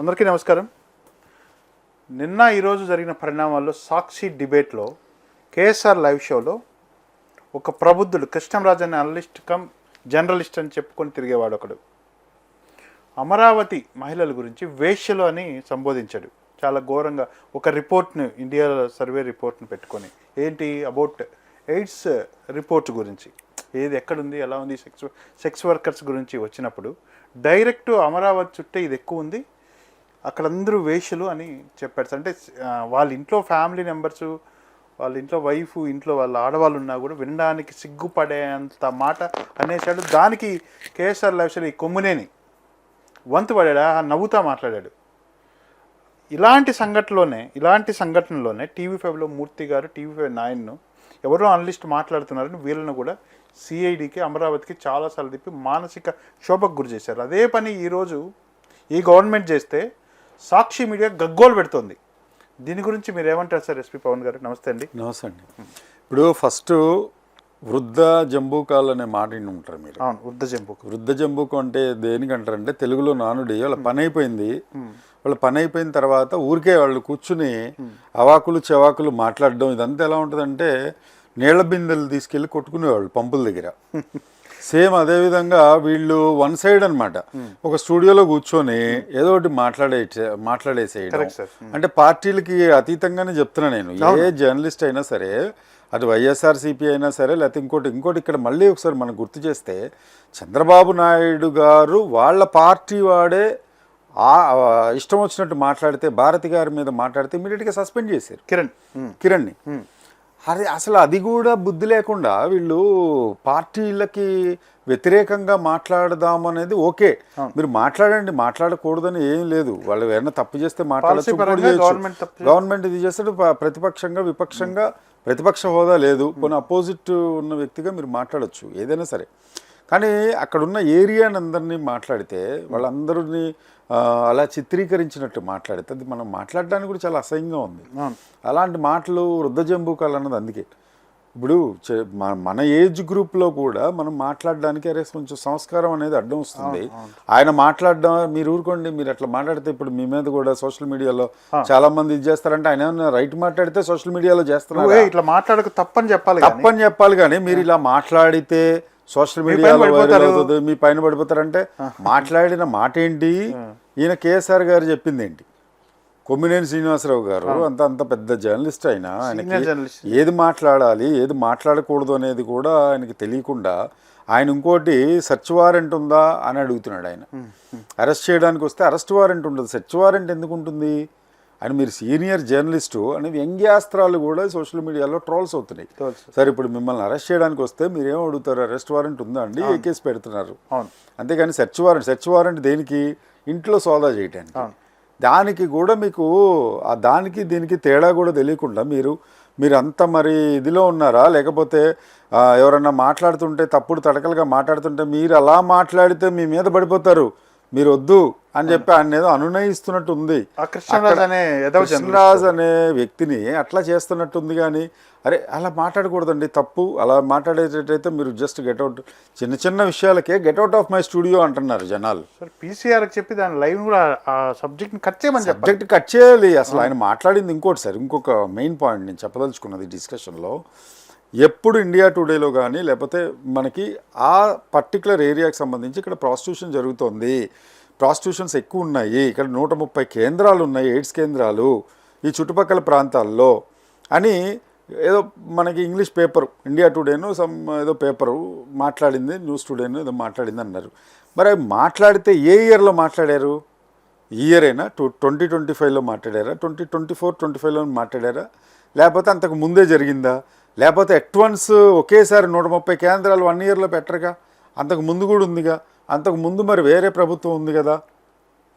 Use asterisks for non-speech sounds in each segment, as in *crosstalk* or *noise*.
అందరికీ నమస్కారం. నిన్న ఈరోజు జరిగిన పరిణామాల్లో సాక్షి డిబేట్లో కేఎస్ఆర్ లైవ్ షోలో ఒక ప్రబుద్ధుడు కృష్ణంరాజ్ అనే అనలిస్ట్ కమ్ జర్నలిస్ట్ అని చెప్పుకొని తిరిగేవాడు ఒకడు. అమరావతి మహిళల గురించి వేశ్యలు అని సంబోధించాడు. చాలా ఘోరంగా ఒక రిపోర్ట్ను ఇండియా సర్వే రిపోర్ట్ను పెట్టుకొని. ఏంటి అబౌట్ ఎయిడ్స్ రిపోర్ట్ గురించి? ఏది ఎక్కడుంది ఎలా ఉంది సెక్స్ సెక్స్ వర్కర్స్ గురించి వచ్చినప్పుడు డైరెక్ట్ అమరావతి చుట్టే ఇది ఎక్కువ ఉంది అక్కడ అందరూ వేషలు అని చెప్పారు అంటే వాళ్ళ ఇంట్లో ఫ్యామిలీ మెంబర్స్ వాళ్ళ ఇంట్లో వైఫ్ ఇంట్లో వాళ్ళ ఆడవాళ్ళు ఉన్నా కూడా వినడానికి సిగ్గుపడేంత మాట అనేసాడు దానికి కేఎస్ఆర్ లైఫ్స్లో ఈ కొమ్మునేని వంతు పడాడా? నవ్వుతా మాట్లాడాడు. ఇలాంటి సంఘటనలోనే ఇలాంటి సంఘటనలోనే టీవీ ఫైవ్లో మూర్తి గారు టీవీ ఫైవ్ నాయన్ను ఎవరో అనలిస్ట్ మాట్లాడుతున్నారని వీళ్ళను కూడా సిఐడికి అమరావతికి చాలాసార్లు తిప్పి మానసిక శోభకు గురి చేశారు. అదే పని ఈరోజు ఈ గవర్నమెంట్ చేస్తే సాక్షి మీడియా గగ్గోలు పెడుతోంది. దీని గురించి మీరు ఏమంటారు సార్ ఎస్పీ పవన్ గారు? నమస్తే అండి. నమస్తే అండి. ఇప్పుడు ఫస్ట్ వృద్ధ జంబూకాలు అనే మాట ఉంటారు మీరు. అవును వృద్ధ జంపుకు వృద్ధ జంబూకు అంటే దేనికంటారంటే తెలుగులో నానుడి వాళ్ళ పని అయిపోయింది వాళ్ళ పని అయిపోయిన తర్వాత ఊరికే వాళ్ళు కూర్చుని అవాకులు చెవాకులు మాట్లాడడం ఇదంతా ఎలా ఉంటుందంటే నీళ్ళ బిందెలు తీసుకెళ్ళి కొట్టుకునేవాళ్ళు పంపుల దగ్గర. *laughs* సేమ్ అదే విధంగా వీళ్ళు వన్ సైడ్ అన్నమాట. ఒక స్టూడియోలో కూర్చొని ఏదో ఒకటి మాట్లాడే మాట్లాడేసేయడం. Sir. అంటే పార్టీలకి అతీతంగానే చెప్తున్నా నేను. ఏ జర్నలిస్ట్ అయినా సరే అది వైఎస్ఆర్సీపీ అయినా సరే లేకపోతే ఇంకోటి ఇంకోటి ఇక్కడ మళ్ళీ ఒకసారి మనం గుర్తు చేస్తే చంద్రబాబు నాయుడు గారు వాళ్ళ పార్టీ వాడే ఇష్టం వచ్చినట్టు మాట్లాడితే భారతి గారి మీద మాట్లాడితే ఇమీడియట్గా సస్పెండ్ చేశారు. కిరణ్. ఉమ్, కిరణ్ని. అరే అసలు అది కూడా బుద్ధి లేకుండా వీళ్ళు పార్టీలకి వ్యతిరేకంగా మాట్లాడదాం అనేది ఓకే మీరు మాట్లాడండి మాట్లాడకూడదని ఏం లేదు. వాళ్ళు ఏమైనా తప్పు చేస్తే మాట్లాడచ్చు గవర్నమెంట్ ఇది చేస్తాడు ప్రతిపక్షంగా విపక్షంగా ప్రతిపక్ష హోదా లేదు. కొన్ని అపోజిట్ ఉన్న వ్యక్తిగా మీరు మాట్లాడొచ్చు ఏదైనా సరే. కానీ అక్కడ ఉన్న ఏరియాని అందరినీ మాట్లాడితే వాళ్ళందరినీ అలా చిత్రీకరించినట్టు మాట్లాడితే అది మనం మాట్లాడడానికి కూడా చాలా అసహ్యంగా ఉంది. అలాంటి మాటలు వృద్ధ జంబూకాలు అన్నది అందుకే. ఇప్పుడు మన- ఏజ్ గ్రూప్లో కూడా మనం మాట్లాడడానికి అరే కొంచెం సంస్కారం అనేది అడ్డం వస్తుంది. ఆయన మాట్లాడడం మీరు ఊరుకోండి మీరు అట్లా మాట్లాడితే ఇప్పుడు మీ మీద కూడా సోషల్ మీడియాలో చాలా మంది ఇది చేస్తారంటే ఆయన ఏమన్నా రైట్ మాట్లాడితే సోషల్ మీడియాలో చేస్తున్నారు? ఇట్లా మాట్లాడక తప్పని చెప్పాలి తప్పని చెప్పాలి కానీ మీరు ఇలా మాట్లాడితే సోషల్ మీడియాలో వైరల్ పడిపోతారు. అవుతుంది మీ పైన పడిపోతారంటే మాట్లాడిన మాట ఏంటి ఈయన కేఎస్ఆర్ గారు చెప్పింది ఏంటి కొమ్మినేని శ్రీనివాసరావు గారు అంత అంత పెద్ద జర్నలిస్ట్ అయినా ఆయనకి. ఏది మాట్లాడాలి ఏది మాట్లాడకూడదు అనేది కూడా ఆయనకి తెలియకుండా ఆయన ఇంకోటి సెర్చ్ వారెంట్ ఉందా అని అడుగుతున్నాడు ఆయన. అరెస్ట్ చేయడానికి వస్తే అరెస్ట్ వారెంట్ ఉండదు. సెర్చ్ వారెంట్ ఎందుకు ఉంటుంది? అని మీరు సీనియర్ జర్నలిస్టు అని వ్యంగ్యాస్త్రాలు కూడా సోషల్ మీడియాలో ట్రోల్స్ అవుతున్నాయి. సరే ఇప్పుడు మిమ్మల్ని అరెస్ట్ చేయడానికి వస్తే మీరు అడుగుతారు? అరెస్ట్ వారెంట్ ఉందా అండి? ఏ కేసు పెడుతున్నారు? అంతేగాని సెర్చ్ వారెంట్ సెర్చ్ వారెంట్ దేనికి? ఇంట్లో సోదా చేయటానికి. దానికి కూడా మీకు ఆ దానికి దీనికి తేడా కూడా తెలియకుండా మీరు మీరు అంత మరి ఇదిలో ఉన్నారా? లేకపోతే ఎవరన్నా మాట్లాడుతుంటే తప్పుడు తడకలుగా మాట్లాడుతుంటే మీరు అలా మాట్లాడితే మీ మీద పడిపోతారు. మీరు వద్దు అని చెప్పి ఆయన ఏదో అనునయిస్తున్నట్టు ఉంది కృష్ణరాజు అనే కృష్ణరాజ్ అనే వ్యక్తిని అట్లా చేస్తున్నట్టుంది కానీ అరే అలా మాట్లాడకూడదండి తప్పు. అలా మాట్లాడేటట్టయితే మీరు జస్ట్ గెట్అవుట్ చిన్న చిన్న విషయాలకే get out of my studio అంటున్నారు జనాలు. సార్ పీసీఆర్కి చెప్పి దాని లైవ్ కూడా ఆ సబ్జెక్ట్ని కట్ చేయమని సబ్జెక్ట్ కట్ చేయాలి. అసలు ఆయన మాట్లాడింది ఇంకోటి సార్ ఇంకొక మెయిన్ పాయింట్ నేను చెప్పదలుచుకున్నది డిస్కషన్లో ఎప్పుడు ఇండియా టుడేలో కానీ లేకపోతే మనకి ఆ పర్టికులర్ ఏరియాకి సంబంధించి ఇక్కడ ప్రాస్టిట్యూషన్ జరుగుతోంది. ప్రాస్టిట్యూషన్స్ ఎక్కువ ఉన్నాయి ఇక్కడ నూట ముప్పై కేంద్రాలు ఉన్నాయి ఎయిడ్స్ కేంద్రాలు ఈ చుట్టుపక్కల ప్రాంతాల్లో అని ఏదో మనకి ఇంగ్లీష్ పేపర్ ఇండియా టుడేను సమ్ ఏదో పేపరు మాట్లాడింది న్యూస్ టుడేను ఏదో మాట్లాడింది అన్నారు. మరి అవి మాట్లాడితే ఏ ఇయర్లో మాట్లాడారు? ఈ ఇయర్ అయినా టూ ట్వంటీ ట్వంటీ ఫైవ్లో మాట్లాడారా? ట్వంటీ ట్వంటీ ఫోర్ ట్వంటీ ఫైవ్లో మాట్లాడారా? లేకపోతే అంతకు ముందే జరిగిందా? లేకపోతే ఎట్వన్స్ ఒకేసారి నూట ముప్పై కేంద్రాలు వన్ ఇయర్లో పెట్టరుగా? అంతకు ముందు కూడా ఉందిగా? అంతకు ముందు మరి వేరే ప్రభుత్వం ఉంది కదా?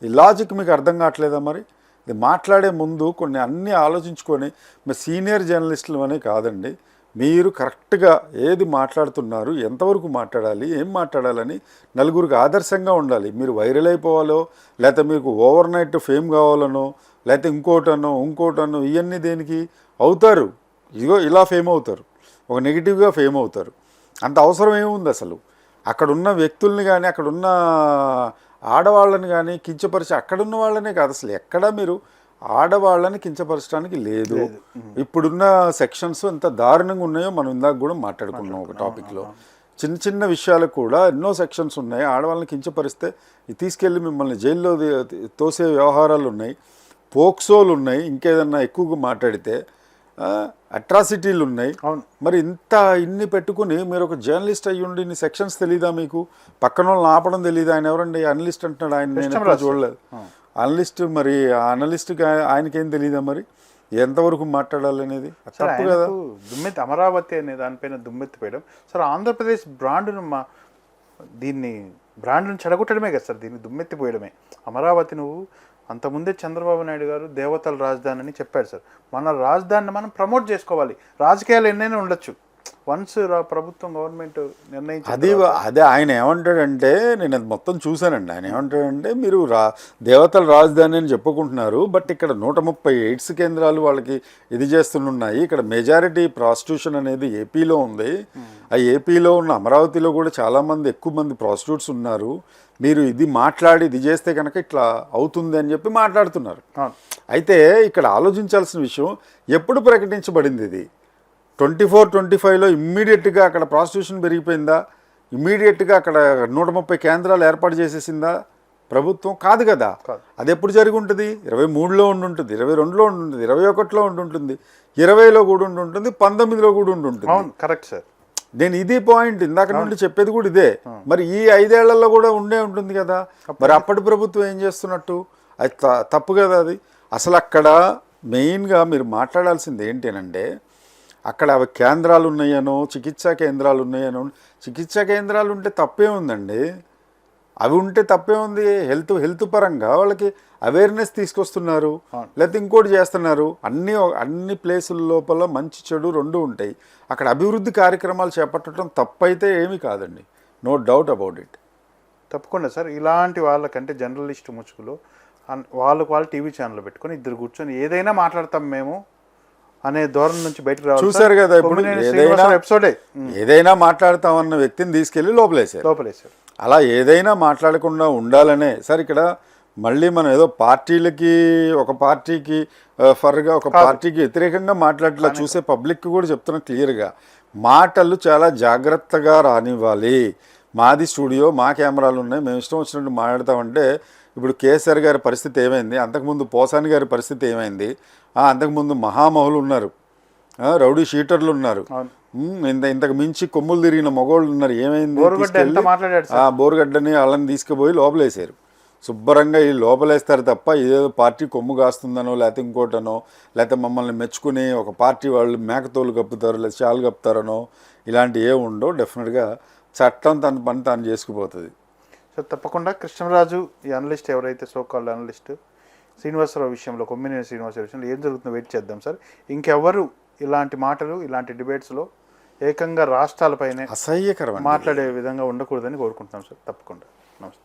ఈ లాజిక్ మీకు అర్థం కావట్లేదా మరి? ఇది మాట్లాడే ముందు కొన్ని అన్నీ ఆలోచించుకొని మీ సీనియర్ జర్నలిస్టులు అనే కాదండి మీరు కరెక్ట్గా ఏది మాట్లాడుతున్నారు ఎంతవరకు మాట్లాడాలి ఏం మాట్లాడాలని నలుగురికి ఆదర్శంగా ఉండాలి. మీరు వైరల్ అయిపోవాలో లేకపోతే మీకు ఓవర్ నైట్ ఫేమ్ కావాలనో లేకపోతే ఇంకోటనో ఇంకోటనో ఇవన్నీ దేనికి? అవుతారు. ఇదిగో ఇలా ఫేమ్ అవుతారు. ఒక నెగిటివ్గా ఫేమ్ అవుతారు. అంత అవసరం ఏముంది అసలు? అక్కడ ఉన్న వ్యక్తుల్ని కానీ అక్కడ ఉన్న ఆడవాళ్ళని కానీ కించపరిచి అక్కడున్న వాళ్ళనే కాదు అసలు. ఎక్కడా మీరు ఆడవాళ్ళని కించపరచడానికి లేదు. ఇప్పుడున్న సెక్షన్స్ ఎంత దారుణంగా ఉన్నాయో మనం ఇందాక కూడా మాట్లాడుకున్నాం ఒక టాపిక్లో. చిన్న చిన్న విషయాలకు కూడా ఎన్నో సెక్షన్స్ ఉన్నాయి. ఆడవాళ్ళని కించపరిస్తే తీసుకెళ్ళి మిమ్మల్ని జైల్లో తోసే వ్యవహారాలు ఉన్నాయి. పోక్సోలు ఉన్నాయి. ఇంకేదన్నా ఎక్కువగా మాట్లాడితే అట్రాసిటీలు ఉన్నాయి. అవును. మరి ఇంత ఇన్ని పెట్టుకుని మీరు ఒక జర్నలిస్ట్ అయ్యి ఉండి ఇన్ని సెక్షన్స్ తెలీదా మీకు? పక్కన వాళ్ళని ఆపడం తెలియదు ఆయన ఎవరండి? అనలిస్ట్ అంటున్నాడు. ఆయన నేను. చూడలేదు. అనలిస్ట్ మరి ఆ అనలిస్ట్కి ఆయనకేం తెలియదా మరి? ఎంతవరకు మాట్లాడాలి అనేది? తప్పు కదా. దుమ్మెత్తి అమరావతి అనే దానిపైన దుమ్మెత్తి పోయడం. సార్ ఆంధ్రప్రదేశ్ బ్రాండ్ను మా దీన్ని బ్రాండ్ను చెడగొట్టడమే కదా సార్ దీన్ని దుమ్మెత్తి పోయడమే. అమరావతి నువ్వు అంతకుముందే చంద్రబాబు నాయుడు గారు దేవతల రాజధాని అని చెప్పాడు సార్. మన రాజధానిని మనం ప్రమోట్ చేసుకోవాలి. రాజకీయాలు ఎన్నైనా ఉండొచ్చు. వన్స్ ప్రభుత్వం గవర్నమెంట్ నిర్ణయించి అది అదే ఆయన ఏమంటాడంటే నేను అది మొత్తం చూశానండి. ఆయన ఏమంటాడంటే మీరు రా దేవతల రాజధాని అని చెప్పుకుంటున్నారు బట్ ఇక్కడ నూట ముప్పై ఎయిడ్స్ కేంద్రాలు వాళ్ళకి ఇది చేస్తున్నాయి ఇక్కడ మెజారిటీ ప్రాస్టిట్యూషన్ అనేది ఏపీలో ఉంది. ఆ ఏపీలో ఉన్న అమరావతిలో కూడా చాలామంది ఎక్కువ మంది ప్రాస్టిట్యూట్స్ ఉన్నారు. మీరు ఇది మాట్లాడి ఇది చేస్తే కనుక ఇట్లా అవుతుంది అని చెప్పి మాట్లాడుతున్నారు. అయితే ఇక్కడ ఆలోచించాల్సిన విషయం ఎప్పుడు ప్రకటించబడింది ఇది? ట్వంటీ ఫోర్ ట్వంటీ ఫైవ్లో ఇమ్మీడియట్గా అక్కడ ప్రాస్టిట్యూషన్ పెరిగిపోయిందా? ఇమ్మీడియట్గా అక్కడ నూట ముప్పై కేంద్రాలు ఏర్పాటు చేసేసిందా? ప్రభుత్వం కాదు కదా. అది ఎప్పుడు జరిగి ఉంటుంది? ఇరవై మూడులో ఉండి ఉంటుంది ఇరవై రెండులో ఉండి ఉంటుంది ఇరవై ఒకటిలో ఉండి ఉంటుంది ఇరవైలో కూడా ఉండి ఉంటుంది పంతొమ్మిదిలో కూడా ఉండి ఉంటుంది. Correct sir. నేను ఇది పాయింట్ ఇందాక నుండి చెప్పేది కూడా ఇదే. మరి ఈ ఐదేళ్ళలో కూడా ఉండే ఉంటుంది కదా. మరి అప్పటి ప్రభుత్వం ఏం చేస్తున్నట్టు? అది తప్పు కదా అది. అసలు అక్కడ మెయిన్గా మీరు మాట్లాడాల్సింది ఏంటంటే అక్కడ అవి కేంద్రాలు ఉన్నాయనో చికిత్సా కేంద్రాలు ఉన్నాయనో చికిత్సా కేంద్రాలు ఉంటే తప్పే ఉందండి. అవి ఉంటే తప్పే ఉంది హెల్త్ హెల్త్ పరంగా వాళ్ళకి అవేర్నెస్ తీసుకొస్తున్నారు. లేకపోతే ఇంకోటి చేస్తున్నారు. అన్ని అన్ని ప్లేసుల లోపల మంచి చెడు రెండు ఉంటాయి. అక్కడ అభివృద్ధి కార్యక్రమాలు చేపట్టడం తప్పైతే ఏమీ కాదండి. No doubt about it. తప్పకుండా సార్. ఇలాంటి వాళ్ళకంటే జర్నలిస్ట్ ముసుగులో అన్- వాళ్ళకు వాళ్ళు టీవీ ఛానల్ పెట్టుకొని ఇద్దరు కూర్చొని ఏదైనా మాట్లాడతాం మేము. అనే ధోరణి నుంచి బయటకు రావాలి చూశారు కదా ఇప్పుడు ఏదైనా ఎపిసోడే. ఏదైనా మాట్లాడతామన్న వ్యక్తిని తీసుకెళ్ళి లోపలేశారు. లోపలేసారు అలా ఏదైనా మాట్లాడకుండా ఉండాలనే సార్ ఇక్కడ మళ్ళీ మనం ఏదో పార్టీలకి ఒక పార్టీకి ఫర్గా ఒక పార్టీకి వ్యతిరేకంగా మాట్లాడట్లా చూసే పబ్లిక్ కూడా చెప్తున్నా క్లియర్గా. మాటలు చాలా జాగ్రత్తగా రానివ్వాలి. మాది స్టూడియో మా కెమెరాలు ఉన్నాయి. మేము ఇష్టం వచ్చినట్టు మాట్లాడతామంటే ఇప్పుడు కేసీఆర్ గారి పరిస్థితి ఏమైంది? అంతకుముందు పోసాని గారి పరిస్థితి ఏమైంది? అంతకుముందు మహామహులు ఉన్నారు. రౌడీ షీటర్లు ఉన్నారు. ఇంత ఇంతకు మించి కొమ్ములు తిరిగిన మగోళ్ళు ఉన్నారు. ఏమైంది? బోరుగడ్డని వాళ్ళని తీసుకుపోయి లోపలేసారు. శుభ్రంగా ఈ లోపలేస్తారు తప్ప ఇదేదో పార్టీ కొమ్ము కాస్తుందనో లేకపోతే ఇంకోటనో లేకపోతే మమ్మల్ని మెచ్చుకుని ఒక పార్టీ వాళ్ళు మేకతోలు కప్పుతారు లేదా చాలు కప్పుతారనో ఇలాంటి ఏ ఉండవు. డెఫినెట్గా చట్టం తన పని తాను చేసుకుపోతుంది. సో తప్పకుండా కృష్ణరాజు ఈ అనలిస్ట్ ఎవరైతే సోకాల్ అనలిస్ట్ శ్రీనివాసరావు విషయంలో కొమ్మినేని శ్రీనివాసరావు విషయంలో ఏం జరుగుతుందో వెయిట్ చేద్దాం సార్ ఇంకెవ్వరు ఇలాంటి మాటలు ఇలాంటి డిబేట్స్లో ఏకంగా రాష్ట్రాలపైనే అసహ్యకరం మాట్లాడే విధంగా ఉండకూడదని కోరుకుంటున్నాం సార్ తప్పకుండా. నమస్తే.